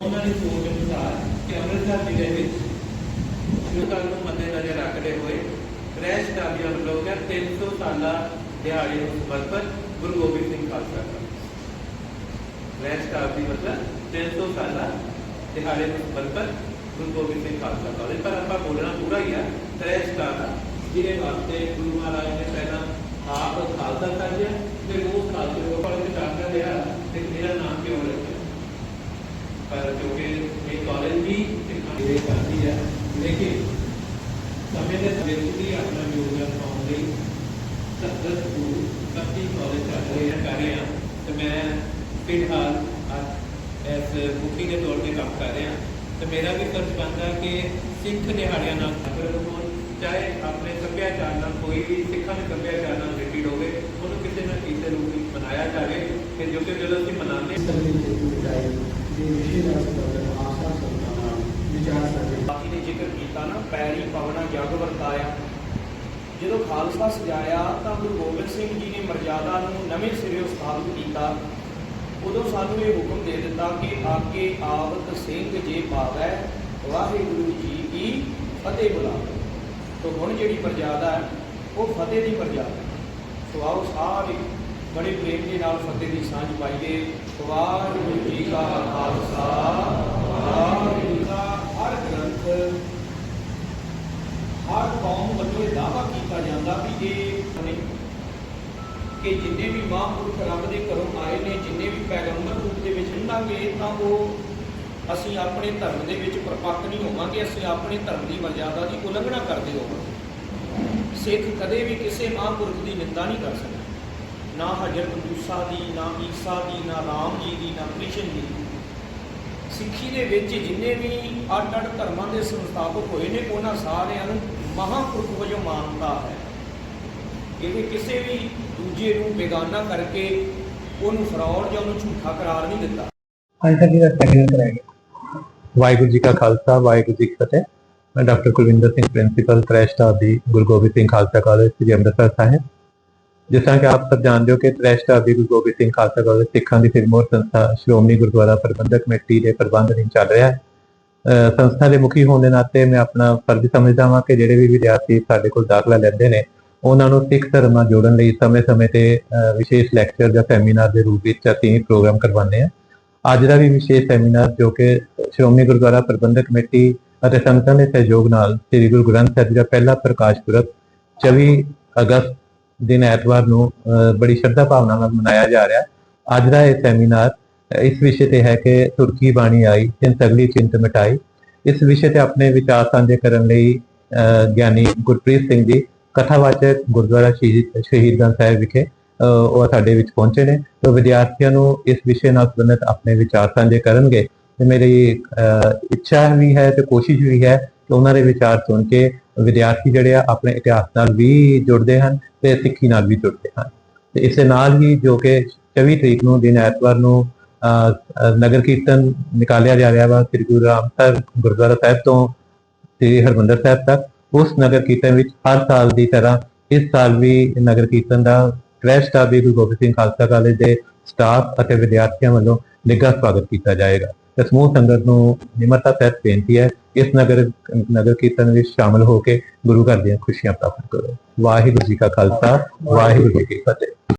ਉਹਨਾਂ ਦੀ ਸੋਚ ਅਨੁਸਾਰ ਕਿ ਅੰਮ੍ਰਿਤਸਰ ਜ਼ਿਲ੍ਹੇ ਵਿੱਚ ਸ਼ੁਰੂ ਨੂੰ ਮੱਦੇ ਨਜ਼ਰ ਰੱਖਦੇ ਹੋਏ ਪ੍ਰੈਸ ਕਾਬੀਆਂ ਵੱਲੋਂ ਕਿਹਾ 300 ਸਾਲਾ ਦਿਹਾੜੇ ਨੂੰ ਸਮਰਪਿਤ ਗੁਰੂ ਗੋਬਿੰਦ ਸਿੰਘ ਖਾਲਸਾ ਦਾ ਪ੍ਰੈਸ ਕਾਬੀ ਮਤਲਬ 300 ਸਾਲਾ ਦਿਹਾੜੇ ਨੂੰ ਸਮਰਪਿਤ ਗੁਰੂ ਗੋਬਿੰਦ ਸਿੰਘ ਖਾਲਸਾ ਕਾਲਜ ਪਰ ਆਪਾਂ ਬੋਲਣਾ ਪੂਰਾ ਹੀ ਆ ਪ੍ਰੈਸ ਕਾਬੀ ਜਿਹਦੇ ਵਾਸਤੇ ਗੁਰੂ ਮਹਾਰਾਜ ਨੇ ਪਹਿਲਾਂ ਆਪ ਖਾਲਸਾ ਕਰ ਲਿਆ ਫਿਰ ਉਹ ਖਾਲਸੇ ਨੂੰ ਪੜ੍ਹ ਕੇ ਚਾਹਤਾ ਰਿਹਾ ਤੇ ਮੇਰਾ ਨਾਮ ਕਿਉਂ ਰੱਖਿਆ ਪਰ ਕਿਉਂਕਿ ਇਹ ਕਾਲਜ ਵੀ ਸਿੱਖਾਂ ਦੇ ਕਰਦੀ ਹੈ ਲੇਕਿਨ ਸਮੇਂ ਦੇ ਵਿੱਚ ਵੀ ਆਪਣਾ ਯੋਗਦਾਨ ਪਾਉਣ ਲਈ ਸੱਤਰ ਸਕੂਲ ਕੱਤੀ ਕਾਲਜ ਚੱਲ ਰਹੇ ਆ ਕਰ ਰਹੇ ਆ ਤੇ ਮੈਂ ਫਿਲਹਾਲ ਅੱਜ ਇਸ ਮੁਖੀ ਦੇ ਤੌਰ ਤੇ ਕੰਮ ਕਰ ਰਿਹਾ ਤੇ ਮੇਰਾ ਵੀ ਫਰਜ਼ ਬਣਦਾ ਕਿ ਸਿੱਖ ਦਿਹਾੜਿਆਂ ਨਾਲ ਖਬਰ ਹੋਣ ਚਾਹੇ ਆਪਣੇ ਸੱਭਿਆਚਾਰ ਨਾਲ ਕੋਈ ਵੀ ਸਿੱਖਾਂ ਦੇ ਸੱਭਿਆਚਾਰ ਨਾਲ ਰਿਲੇਟਡ ਹੋਵੇ ਉਹਨੂੰ ਕਿਸੇ ਨਾ ਕਿਸੇ ਰੂਪ ਵਿੱਚ ਮਨਾਇਆ ਜਾਵੇ ਕਿ ਜੋ ਕਿ ਜਦੋਂ ਅਸੀਂ ਮਨਾਉਂਦੇ ਹਾਂ ਬਾਕੀ ਨੇ ਜ਼ਿਕਰ ਕੀਤਾ ਨਾ, ਪੈਰੀ ਪਵਨਾ ਜਗ ਵਰਤਾਇਆ। ਜਦੋਂ ਖਾਲਸਾ ਸਜਾਇਆ, ਤਾਂ ਗੁਰੂ ਗੋਬਿੰਦ ਸਿੰਘ ਜੀ ਨੇ ਮਰਜ਼ਾਦਾ ਨੂੰ ਨਵੇਂ ਸਿਰੇ ਸਥਾਪਿਤ ਕੀਤਾ। ਉਦੋਂ ਸਾਨੂੰ ਇਹ ਹੁਕਮ ਦੇ ਦਿੱਤਾ ਕਿ ਆਗੇ ਆਵਤ ਸਿੰਘ ਜੇ ਪਾਵੈ, ਵਾਹਿਗੁਰੂ ਜੀ ਕੀ ਫਤਿਹ ਬੁਲਾਵੇ। ਤੋਂ ਹੁਣ ਜਿਹੜੀ ਮਰਜ਼ਾਦਾ ਹੈ, ਉਹ ਫਤਿਹ ਦੀ ਮਰਜ਼ਾਦਾ ਹੈ। ਸੋ ਆਓ ਸਾਰੇ ਬੜੇ ਪ੍ਰੇਮ ਦੇ ਨਾਲ ਫਤਿਹ ਦੀ ਸਾਂਝ ਪਾਈਏ। ਵਾਹਿਗੁਰੂ ਜੀ ਕਾ ਖਾਲਸਾ ਵਾਹਿਗੁਰੂ ਜੀ ਦਾ ਹਰ ਗ੍ਰੰਥ ਹਰ ਕੌਮ ਵੱਲੋਂ ਇਹ ਦਾਅਵਾ ਕੀਤਾ ਜਾਂਦਾ ਵੀ ਇਹ ਨਹੀਂ ਕਿ ਜਿੰਨੇ ਵੀ ਮਹਾਂਪੁਰਖ ਰੱਬ ਦੇ ਘਰੋਂ ਆਏ ਨੇ, ਜਿੰਨੇ ਵੀ ਪੈਗੰਬਰ ਰੂਪ ਦੇ ਵਿੱਚ ਹੁੰਦਾਂਗੇ ਤਾਂ ਉਹ ਅਸੀਂ ਆਪਣੇ ਧਰਮ ਦੇ ਵਿੱਚ ਪਰਪੱਕ ਨਹੀਂ ਹੋਵਾਂਗੇ, ਅਸੀਂ ਆਪਣੇ ਧਰਮ ਦੀ ਮਰਜ਼ਾਦਾ ਦੀ ਉਲੰਘਣਾ ਕਰਦੇ ਹੋਵਾਂਗੇ। ਸਿੱਖ ਕਦੇ ਵੀ ਕਿਸੇ ਮਹਾਂਪੁਰਖ ਦੀ ਨਿੰਦਾ ਨਹੀਂ ਕਰ ਸਕਦਾ। ਨਾ ਹਜ਼ਰਤ ਮੂਸਾ ਦੀ, ਨਾ ਈਸਾ ਦੀ, ਨਾ ਰਾਮ ਜੀ ਦੀ, ਨਾ ਕ੍ਰਿਸ਼ਨ ਜੀ ਦੀ। ਸਿੱਖੀ ਦੇ ਵਿੱਚ ਜਿੰਨੇ ਵੀ ਅੱਡ ਅੱਡ ਧਰਮਾਂ ਦੇ ਸੰਸਥਾਪਕ ਹੋਏ ਨੇ ਉਹਨਾਂ ਸਾਰਿਆਂ ਨੂੰ ਮਹਾਂਪੁਰਖ ਵਜੋਂ ਮਾਨਤਾ ਹੈ। ਇਹ ਕਿਸੇ ਵੀ ਦੂਜੇ ਨੂੰ ਬੇਗਾਨਾ ਕਰਕੇ ਉਹਨੂੰ ਫਰਾਡ ਜਾਂ ਉਹਨੂੰ ਝੂਠਾ ਕਰਾਰ ਨਹੀਂ ਦਿੱਤਾ। ਆਂਸਰ ਜੀ ਦਾ ਸੈਕੰਡ ਕਰਾਂਗੇ ਵਾਹਿਗੁਰੂ ਜੀ ਕਾ ਖਾਲਸਾ ਵਾਹਿਗੁਰੂ ਜੀ ਕੀ ਫਤਿਹ। ਮੈਂ ਡਾਕਟਰ ਕੁਲਵਿੰਦਰ ਸਿੰਘ ਪ੍ਰਿੰਸੀਪਲ ਕ੍ਰੈਸ਼ ਦੀ ਗੁਰੂ ਗੋਬਿੰਦ ਸਿੰਘ ਖਾਲਸਾ ਕਾਲਜ ਸ੍ਰੀ ਅੰਮ੍ਰਿਤਸਰ ਸਾਹਿਬ। ਜਿਸ ਤਰ੍ਹਾਂ ਕਿ ਆਪ ਸਭ ਜਾਣਦੇ ਹੋ ਕਿ ਕ੍ਰੈਸ਼ ਦੀ ਗੁਰੂ ਗੋਬਿੰਦ ਸਿੰਘ ਖਾਲਸਾ ਕਾਲਜ ਸਿੱਖਾਂ ਦੀ ਫਿਰਮੋਰ ਸੰਸਥਾ ਸ਼੍ਰੋਮਣੀ ਗੁਰਦੁਆਰਾ ਪ੍ਰਬੰਧਕ ਕਮੇਟੀ ਦੇ ਪ੍ਰਬੰਧ ਅਧੀਨ ਚੱਲ ਰਿਹਾ। ਹੈ ਸੰਸਥਾ ਦੇ ਮੁਖੀ ਹੋਣ ਦੇ ਨਾਤੇ ਮੈਂ ਆਪਣਾ ਫਰਜ਼ ਸਮਝਦਾ ਹਾਂ ਕਿ ਜਿਹੜੇ ਵੀ ਵਿਦਿਆਰਥੀ ਸਾਡੇ ਕੋਲ ਦਾਖਲਾ ਲੈਂਦੇ ਨੇ, ਉਹਨਾਂ ਨੂੰ ਸਿੱਖ ਧਰਮ ਨਾਲ ਜੋੜਨ ਲਈ ਸਮੇਂ-ਸਮੇਂ ਤੇ ਵਿਸ਼ੇਸ਼ ਲੈਕਚਰ ਜਾਂ ਸੈਮੀਨਾਰ ਦੇ ਰੂਪ ਵਿੱਚ ਅਸੀਂ ਪ੍ਰੋਗਰਾਮ ਕਰਵਾਉਂਦੇ ਹਾਂ। ਅੱਜ ਦਾ ਵੀ ਵਿਸ਼ੇਸ਼ ਸੈਮੀਨਾਰ ਜੋ ਕਿ ਸ਼੍ਰੋਮਣੀ ਗੁਰਦੁਆਰਾ ਪ੍ਰਬੰਧਕ ਕਮੇਟੀ ਅਤੇ ਸੰਗਤਾਂ ਦੇ ਸਹਿਯੋਗ ਨਾਲ ਸ੍ਰੀ ਗੁਰੂ ਗ੍ਰੰਥ ਸਾਹਿਬ ਜੀ ਦਾ ਪਹਿਲਾ ਪ੍ਰਕਾਸ਼ ਪੁਰਬ 24 ਅਗਸਤ ਦਿਨ ਐਤਵਾਰ ਨੂੰ ਅਹ, ਬੜੀ ਸ਼ਰਧਾ ਭਾਵਨਾ ਨਾਲ ਮਨਾਇਆ ਜਾ ਰਿਹਾ। ਅੱਜ ਦਾ ਇਹ ਸੈਮੀਨਾਰ ਇਸ ਵਿਸ਼ੇ ਤੇ ਹੈ ਕਿ ਤੁਰਕੀ ਬਾਣੀ ਆਈ ਤਿੰਨ ਸਗਲੀ ਚਿੰਤ ਮਿਟਾਈ। ਇਸ ਵਿਸ਼ੇ ਤੇ ਆਪਣੇ ਵਿਚਾਰ ਸਾਂਝੇ ਕਰਨ ਲਈ ਅਹ, ਗਿਆਨੀ ਗੁਰਪ੍ਰੀਤ ਸਿੰਘ ਜੀ ਕਥਾਵਾਚਕ ਗੁਰਦੁਆਰਾ ਸ਼ਹੀਦ ਸਾਹਿਬ ਵਿਖੇ ਅਹ, ਉਹ ਸਾਡੇ ਵਿੱਚ ਪਹੁੰਚੇ ਨੇ। ਤੇ ਵਿਦਿਆਰਥੀਆਂ ਨੂੰ ਇਸ ਵਿਸ਼ੇ ਨਾਲ ਸੰਬੰਧਿਤ ਆਪਣੇ ਵਿਚਾਰ ਸਾਂਝੇ ਕਰਨਗੇ। ਤੇ ਮੇਰੀ ਅਹ, ਇੱਛਾ ਵੀ ਹੈ ਤੇ ਕੋਸ਼ਿਸ਼ ਵੀ ਹੈ ਕਿ ਉਹਨਾਂ ਦੇ ਵਿਚਾਰ ਸੁਣ ਕੇ ਵਿਦਿਆਰਥੀ ਜਿਹੜੇ ਆ ਆਪਣੇ ਇਤਿਹਾਸ ਨਾਲ ਵੀ ਜੁੜਦੇ ਹਨ ਤੇ ਸਿੱਖੀ ਨਾਲ ਵੀ ਜੁੜਦੇ ਹਨ। ਤੇ ਇਸੇ ਨਾਲ ਹੀ ਜੋ ਕਿ 24 ਤਰੀਕ ਨੂੰ ਦਿਨ ਐਤਵਾਰ ਨੂੰ ਨਗਰ ਕੀਰਤਨ ਨਿਕਾਲਿਆ ਜਾ ਰਿਹਾ ਵਾ, ਸ੍ਰੀ ਗੁਰੂ ਰਾਮਸਰ ਗੁਰਦੁਆਰਾ ਸਾਹਿਬ ਤੋਂ ਸ੍ਰੀ ਹਰਮੰਦਰ ਸਾਹਿਬ ਤੱਕ। ਉਸ ਨਗਰ ਕੀਰਤਨ ਵਿੱਚ ਹਰ ਸਾਲ ਦੀ ਤਰ੍ਹਾਂ ਇਸ ਸਾਲ ਵੀ ਨਗਰ ਕੀਰਤਨ ਦਾ ਕ੍ਰੈਸ਼ ਦਾ ਵੀ ਗੁਰੂ ਗੋਬਿੰਦ ਸਿੰਘ ਖਾਲਸਾ ਕਾਲਜ ਦੇ ਸਟਾਫ ਅਤੇ ਵਿਦਿਆਰਥੀਆਂ ਵੱਲੋਂ ਨਿੱਘਾ ਸਵਾਗਤ ਕੀਤਾ ਜਾਏਗਾ। ਤੇ ਸਮੂਹ ਸੰਗਤ ਨੂੰ ਨਿਮਰਤਾ ਸਹਿਤ ਬੇਨਤੀ ਹੈ, ਇਸ ਨਗਰ ਨਗਰ ਕੀਰਤਨ ਵਿੱਚ ਸ਼ਾਮਲ ਹੋ ਕੇ ਗੁਰੂ ਘਰ ਦੀਆਂ ਖੁਸ਼ੀਆਂ ਪ੍ਰਾਪਤ ਕਰੋ। ਵਾਹਿਗੁਰੂ ਜੀ ਕਾ ਖਾਲਸਾ, ਵਾਹਿਗੁਰੂ ਜੀ ਕੀ ਫਤਿਹ।